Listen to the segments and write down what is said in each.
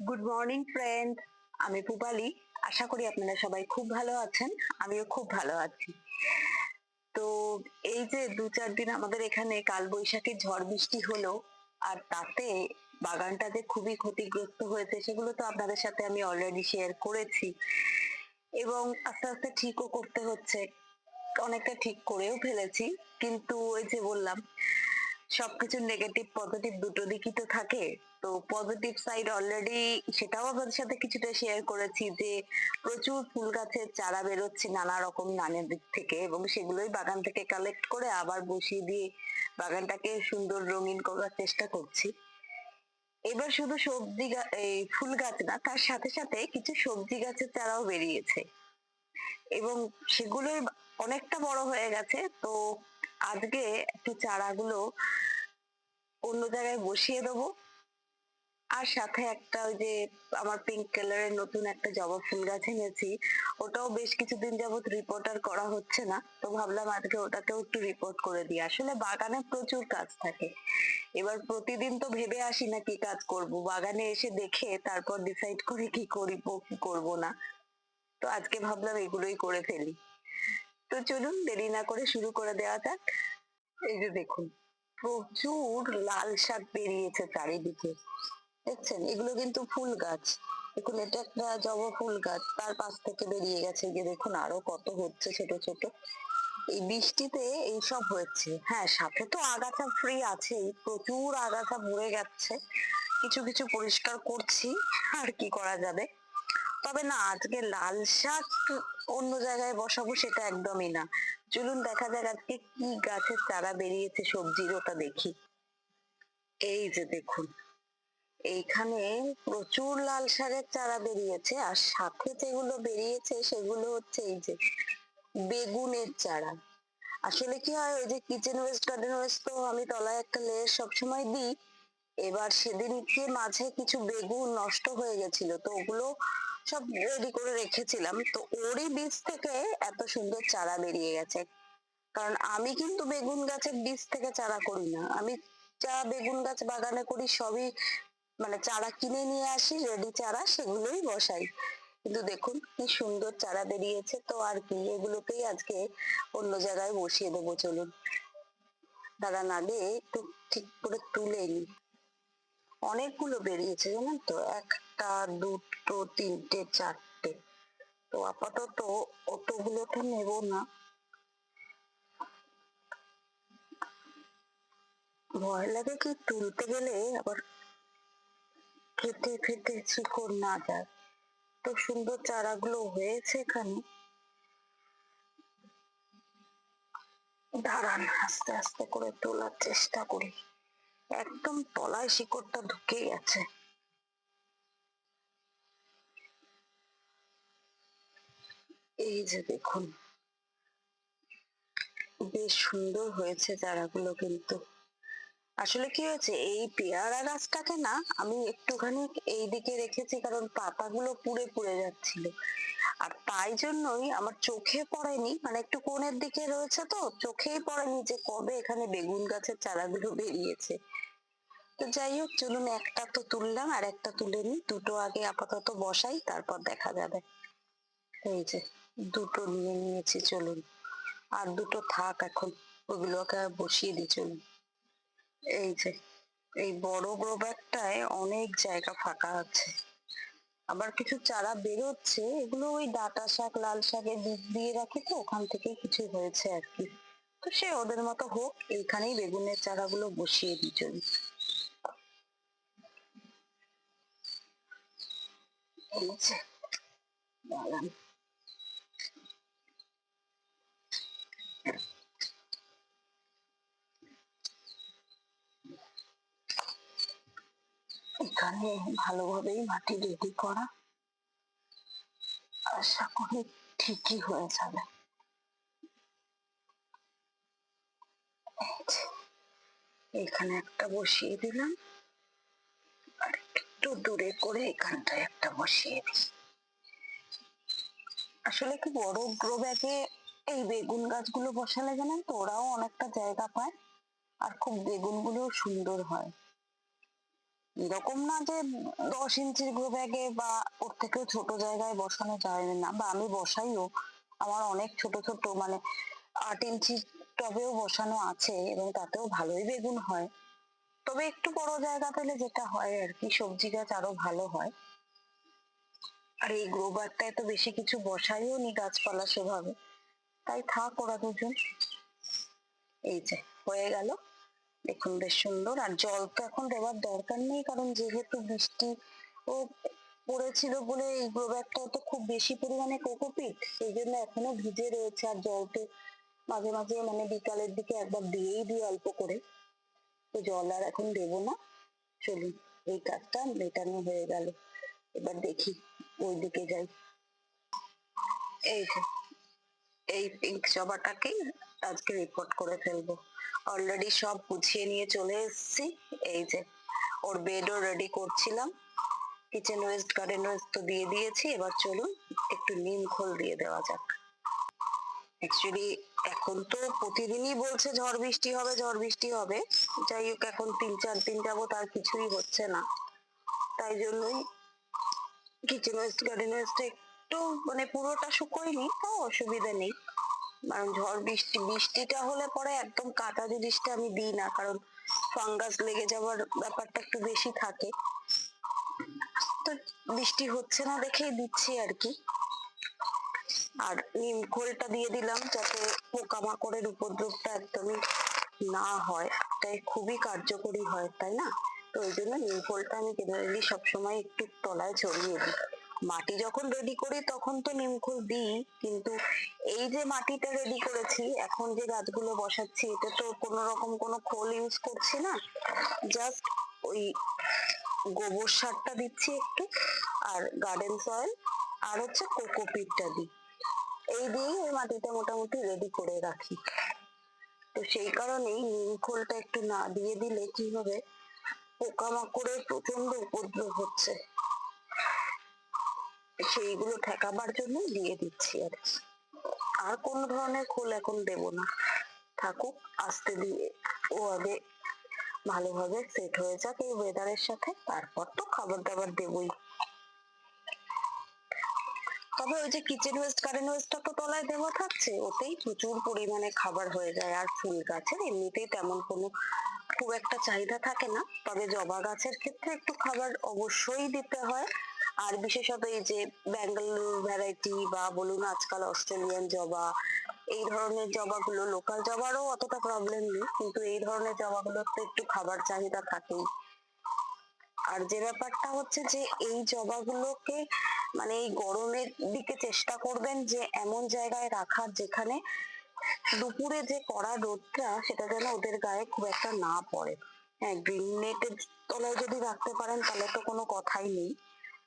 Good morning friend আমি পুপালি। আশা করি আপনারা সবাই খুব ভালো আছেন। আমিও খুব ভালো আছি। তো এই যে দু চার দিন আমাদের এখানে কাল বৈশাখী ঝড় বৃষ্টি হলো, আর তাতে বাগানটা যে খুবই ক্ষতিগ্রস্ত হয়েছে, সেগুলো তো আপনাদের সাথে আমি অলরেডি শেয়ার করেছি। এবং আস্তে আস্তে ঠিকও করতে হচ্ছে। অনেকটা ঠিক করেও ফেলেছি। কিন্তু ওই যে বললাম সবকিছুর নেগেটিভ পজিটিভ দুটো দিকই তো থাকে। তো পজিটিভ সাইড অলরেডি সেটাও আপনাদের সাথে কিছুটা শেয়ার করেছি যে প্রচুর ফুল গাছের চারা বেরোচ্ছে নানা রকম নানের দিক থেকে এবং সেগুলোই বাগান থেকে কালেক্ট করে আবার বসিয়ে দিয়ে বাগানটাকে সুন্দর রঙিন করার চেষ্টা করছি। এবার শুধু সবজি এই ফুল গাছ না, তার সাথে সাথে কিছু সবজি গাছের চারাও বেরিয়েছে। এবং সেগুলো অনেকটা বড় হয়ে গেছে, তো আজকে একটু চারাগুলো অন্য জায়গায় বসিয়ে দেবো। আর সাথে একটা ওই যে আমার পিঙ্ক কালারের নতুন একটা জবা ফুল গাছ এনেছি। ওটাও বেশ কিছুদিন যাবত রিপোর্টার করা হচ্ছে না। তো ভাবলাম আজকে ওটাকেও একটু রিপোর্ট করে দিই। আসলে বাগানে প্রচুর কাজ থাকে। এবার প্রতিদিন তো ভেবে আসি না কি কাজ করব। বাগানে এসে দেখে তারপর ডিসাইড করি কি করিব, কি করব না। তো আজকে ভাবলাম এগুলোই করে ফেলি। তো চলুন দেরি না করে শুরু করে দেওয়া যাক। এই যে দেখুন, প্রচুর লাল শাক বেরিয়েছে চারিদিকে। দেখছেন? এগুলো কিন্তু ফুল গাছ। দেখুন, এটা একটা জবা ফুল গাছ। তার পাশ থেকে বেরিয়ে গেছে। যে দেখুন, আরও কত হচ্ছে ছোট ছোট। এই বৃষ্টিতে এইসব হয়েছে হ্যাঁ সাথে তো আগাছা ফ্রি আছেই। প্রচুর আগাছা ভরে যাচ্ছে কিছু কিছু পরিষ্কার করছি। আর কি করা যাবে? তবে না, আজকে লাল শাক অন্য জায়গায় বসাবো সেটা একদমই না। চলুন দেখা যাক আজকে কি গাছের চারা বেরিয়েছে সবজির, ওটা দেখি। এই যে দেখুন, এইখানে প্রচুর লাল শাকের চারা বেরিয়েছে, আর সাথে যেগুলো বেরিয়েছে সেগুলো হচ্ছে এই যে বেগুনের চারা। আসলে কি হয়, ওই যে কিচেন ওয়েস্ট গার্ডেন ওয়েস্ট তো আমি তলায় একটা লেয়ার সবসময় দিই, এবার সেদিনকে মাঝে কিছু বেগুন নষ্ট হয়ে গেছিল, তো ওগুলো সব রেডি করে রেখেছিলাম। তো ওরই বীজ থেকে এত সুন্দর চারা বেরিয়ে গেছে। কারণ আমি কিন্তু বেগুন গাছের বীজ থেকে চারা করি না। আমি যা বেগুন গাছ বাগানে করি, সবই মানে চারা কিনে নিয়ে আসি রেডি চারা, সেগুলোই বসাই। কিন্তু দেখুন, কি সুন্দর চারা বেরিয়েছে। তো আর কি, এগুলোকেই আজকে অন্য জায়গায় বসিয়ে দেবো, চলুন। দাঁড়ান আগে একটু ঠিক করে তুলে নি অনেকগুলো বেরিয়েছে, জানেন তো? একটা, দুটো, তিনটে, চারটে। তো আপাতত অতগুলো তো নেব না। ভয় লাগে কি? তুলতে গেলে আবার কেটে ফেটে শিকড় না যায়। তো সুন্দর চারাগুলো হয়েছে এখানে। দাঁড়ান, আস্তে আস্তে করে তোলার চেষ্টা করি। একদম তলায় শিকড়টা ঢুকে গেছে। এই যে দেখুন, বেশ সুন্দর হয়েছে চারাগুলো কিন্তু। আসলে কি হয়েছে, এই পেয়ারা গাছটাকে না আমি একটুখানি এই দিকে রেখেছি কারণ পাতাগুলো পুড়ে পুড়ে যাচ্ছিল। আর তাই জন্যই আমার চোখে পড়েনি মানে একটু কোণের দিকে রয়েছে তো, চোখেই পড়েনি যে কবে এখানে বেগুন গাছের চারাগুলো বেরিয়েছে। তো যাই হোক, চলুন একটা তো তুললাম আর একটা তুলে নি দুটো আগে আপাতত বসাই, তারপর দেখা যাবে। এই যে, দুটো নিয়ে নিয়েছি, চলুন। আর দুটো থাক এখন, ওগুলোকে বসিয়ে দিই, চলুন। এই যে, এই বড় গ্রো ব্যাগটায় অনেক জায়গা ফাঁকা আছে। আবার কিছু চারা বেরোচ্ছে, এগুলো ওই ডাটা শাক, লাল শাকের বীজ দিয়ে রাখি তো, ওখান থেকে কিছু হয়েছে আর কি। তো সে ওদের মতো হোক, এইখানেই বেগুনের চারাগুলো বসিয়ে দিই চলি। এই যে, দাঁড়ান। এখানে ভালোভাবেই মাটি রেডি করা। আশা করি ঠিকই হয়ে যাবে। এখানে একটা বসিয়ে দিলাম। আর একটু দূরে করে এখানটায় একটা বসিয়ে দিই। আসলে কি বড় গ্রো ব্যাগে এই বেগুন গাছগুলো বসালে জানেন তো, ওরাও অনেকটা জায়গা পায়। আর খুব বেগুনগুলো সুন্দর হয়। এরকম না যে দশ ইঞ্চির গ্রো ব্যাগে বা ওর থেকেও ছোট জায়গায় বসানো যায় না, বা আমি বসাইও। আমার অনেক ছোট ছোট মানে আট ইঞ্চি টবেও বসানো আছে এবং তাতেও ভালোই বেগুন হয়। তবে একটু বড় জায়গা পেলে যেটা হয় আর কি, সবজি গাছ আরও ভালো হয়। আর এই গ্রো ব্যাগটায় তো বেশি কিছু বসাইও নি গাছপালা সেভাবে। তাই থাক ওরা দুজন। এই যে, হয়ে গেল। দেখুন, বেশ সুন্দর। আর জল তো এখন দেওয়ার দরকার নেই, কারণ যেহেতু বৃষ্টি ও পড়েছিল বলে এই গ্রো তো খুব বেশি পরিমাণে কোকোপিট সেই জন্য এখনও ভিজে রয়েছে। আর জল তো মাঝে মাঝে মানে বিকালের দিকে একবার দিয়েই দিই অল্প করে। তো জল আর এখন দেবো না। চলুন, এই কাজটা মেটানো হয়ে গেল। এবার দেখি ওই দিকে যাই। এই যে। এই পিঙ্ক জবাটাকেই আজকে রিপোর্ট করে ফেলব। অলরেডি সব গুছিয়ে নিয়ে চলে এসেছি। এই যে, ওর বেডও রেডি করছিলাম। কিচেন ওয়েস্ট গার্ডেন ওয়েস্ট তো দিয়ে দিয়েছি। এবার চলুন একটু নিম খোল দিয়ে দেওয়া যাক। অ্যাকচুয়ালি এখন তো প্রতিদিনই বলছে ঝড় বৃষ্টি হবে, ঝড় বৃষ্টি হবে। যাই হোক, এখন তিন, চার দিন যাবত আর কিছুই হচ্ছে না। তাই জন্যই কিচেন ওয়েস্ট গার্ডেন ওয়েস্ট একটু মানে পুরোটা শুকোয়নি তাও অসুবিধা নেই। কারণ ঝড় বৃষ্টি, বৃষ্টিটা হলে পরে একদম কাঁচা জিনিসটা আমি দিই না, কারণ ফাঙ্গাস লেগে যাওয়ার ব্যাপারটা একটু বেশি থাকে। তো বৃষ্টি হচ্ছে না দেখেই দিচ্ছি আর কি। আর নিম খোলটা দিয়ে দিলাম যাতে পোকামাকড়ের উপদ্রবটা একদমই না হয়। তাই খুবই কার্যকরী হয়, তাই না? তো ওই জন্য নিম খোলটা আমি জেনারেলি সবসময় একটু তলায় ছড়িয়ে দিই। মাটি যখন রেডি করি, তখন তো নিমখোল দিই, কিন্তু এই যে মাটিটা রেডি করেছি, এখন যে গাছগুলো বসাচ্ছি এতে তো কোনো রকম কোনো খোল ইউজ করছি না। জাস্ট ওই গোবর সারটা দিচ্ছি একটু, আর গার্ডেন সয়েল আর হচ্ছে কোকোপিটটা দিই। এই দিয়েই ওই মাটিটা মোটামুটি রেডি করে রাখি। তো সেই কারণেই নিম খোলটা একটু না দিয়ে দিলে কি হবে? পোকামাকড়ের প্রচণ্ড উপদ্রব হচ্ছে। সেইগুলো ঠেকাবার জন্য দিয়ে দিচ্ছি আর আর কোন ধরনের খোল এখন দেব না। থাকুক, আস্তে দিয়ে ও আগে ভালোভাবে সেট হয়ে যাক এই ওয়েদারের সাথে, তারপর তো খাবার দাবার দেবই। তবে ওই যে কিচেন ওয়েস্ট গার্ডেন ওয়েস্টটা তো তলায় দেওয়া থাকছে, ওতেই প্রচুর পরিমাণে খাবার হয়ে যায়। আর ফুল গাছের এমনিতেই তেমন কোনো খুব একটা চাহিদা থাকে না। তবে জবা গাছের ক্ষেত্রে একটু খাবার অবশ্যই দিতে হয়। আর বিশেষত এই যে ব্যাঙ্গালোর ভ্যারাইটি বা বলুন আজকাল অস্ট্রেলিয়ান জবা, এই ধরনের জবাগুলো লোকাল জবারও অতটা প্রবলেম নেই, কিন্তু এই ধরনের জবাগুলোর তো একটু খাবার চাহিদা থাকেই। আর যে ব্যাপারটা হচ্ছে যে এই জবাগুলোকে মানে এই গরমের দিকে চেষ্টা করবেন যে এমন জায়গায় রাখার যেখানে দুপুরে যে কড়া রোদটা, সেটা যেন ওদের গায়ে খুব একটা না পড়ে। হ্যাঁ গ্রিন নেটের তলায় যদি রাখতে পারেন, তাহলে তো কোনো কথাই নেই।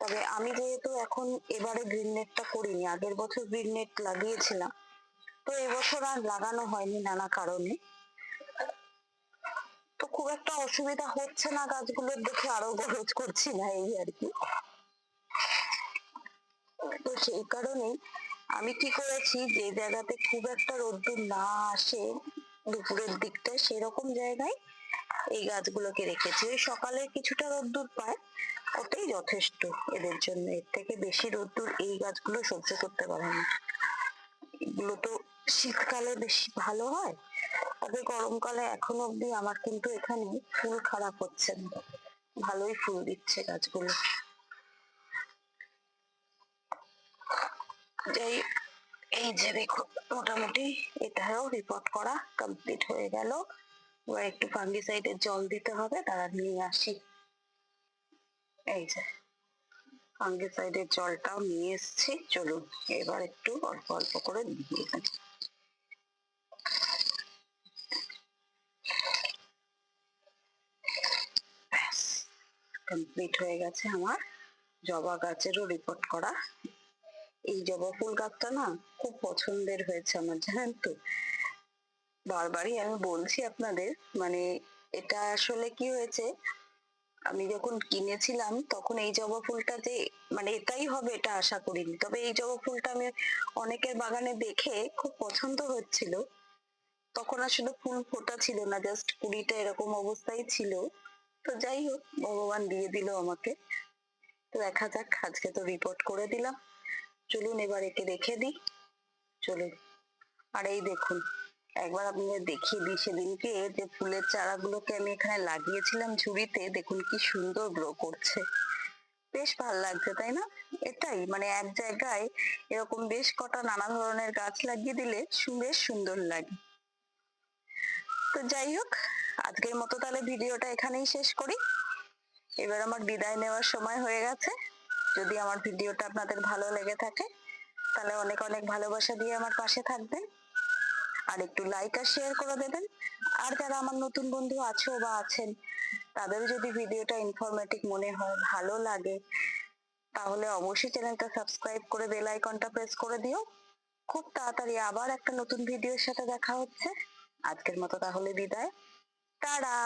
তবে আমি যেহেতু এখন এবারে গ্রিন নেটটা করিনি, আগের বছর গ্রিন নেট লাগিয়েছিলাম, তো এবছর আর লাগানো হয়নি নানা কারণে। তো খুব একটা অসুবিধা হচ্ছে না গাছগুলোর দেখে আরও গরজ করছি না এই আর কি। তো সেই কারণেই আমি কি করেছি, যে জায়গাতে খুব একটা রোদ্দুর না আসে দুপুরের দিকটা সেরকম জায়গায় এই গাছগুলোকে রেখেছি। ওই সকালে কিছুটা রোদ্দুর পায় ওটাই যথেষ্ট। এদের জন্য। এর থেকে বেশি রোদ্দুর এই গাছগুলো সহ্য করতে পারে না। এগুলো তো শীতকালে বেশি ভালো হয়। তবে গরমকালে এখন অব্দি আমার কিন্তু এখানে ফুল খারাপ হচ্ছে না। ভালোই ফুল দিচ্ছে গাছগুলো। যাই এই যে দেখো মোটামুটি এটাও রিপোর্ট করা কমপ্লিট হয়ে গেল। এবার একটু ফাঙ্গিসাইডের জল দিতে হবে, তারা নিয়ে আসি। এই যে ফাঙ্গিসাইডের জলটাও নিয়ে এসেছি। চলুন, এবার একটু অল্প অল্প করে দিয়ে দেন কমপ্লিট হয়ে গেছে আমার জবা গাছেরও রিপোর্ট করা। এই জবা ফুল গাছটা না খুব পছন্দের হয়েছে আমার, জানেন তো? বারবারই আমি বলছি আপনাদের মানে এটা আসলে কি হয়েছে আমি যখন কিনেছিলাম, তখন এই জবা ফুলটা যে মানে এটাই হবে এটা আশা করিনি। তবে এই জবা ফুলটা আমি অনেকের বাগানে দেখে খুব পছন্দ হচ্ছিল। তখন আসলে ফুল ফোটা ছিল না জাস্ট কুড়িটা এরকম অবস্থায় ছিল। তো যাই হোক, ভগবান দিয়ে দিল আমাকে। তো দেখা যাক আজকে তো রিপোর্ট করে দিলাম। চলুন এবার একে রেখে দিই। চলুন। আর এই দেখুন। একবার আপনাদের দেখিয়ে দিই সেদিনকে যে ফুলের চারাগুলোকে আমি এখানে লাগিয়েছিলাম ঝুড়িতে। দেখুন কি সুন্দর গ্রো করছে। বেশ ভালো লাগছে, তাই না? এটাই মানে এক জায়গায় এরকম বেশ কটা নানা ধরনের গাছ লাগিয়ে দিলে বেশ সুন্দর লাগে। তো যাই হোক, আজকের মতো তাহলে ভিডিওটা এখানেই শেষ করি। এবার আমার বিদায় নেওয়ার সময় হয়ে গেছে। যদি আমার ভিডিওটা আপনাদের ভালো লেগে থাকে, তাহলে অনেক অনেক ভালোবাসা দিয়ে আমার পাশে থাকবেন। আর একটু লাইক আর শেয়ার করে দেবেন। আর যারা আমার নতুন বন্ধু আছো বা আছেন তাদের যদি ভিডিওটা ইনফরমেটিভ মনে হয়, ভালো লাগে, তাহলে অবশ্যই চ্যানেলটা সাবস্ক্রাইব করে বেল আইকনটা প্রেস করে দিও। খুব তাড়াতাড়ি আবার একটা নতুন ভিডিওর সাথে দেখা হচ্ছে। আজকের মতো তাহলে বিদায়। টাটা!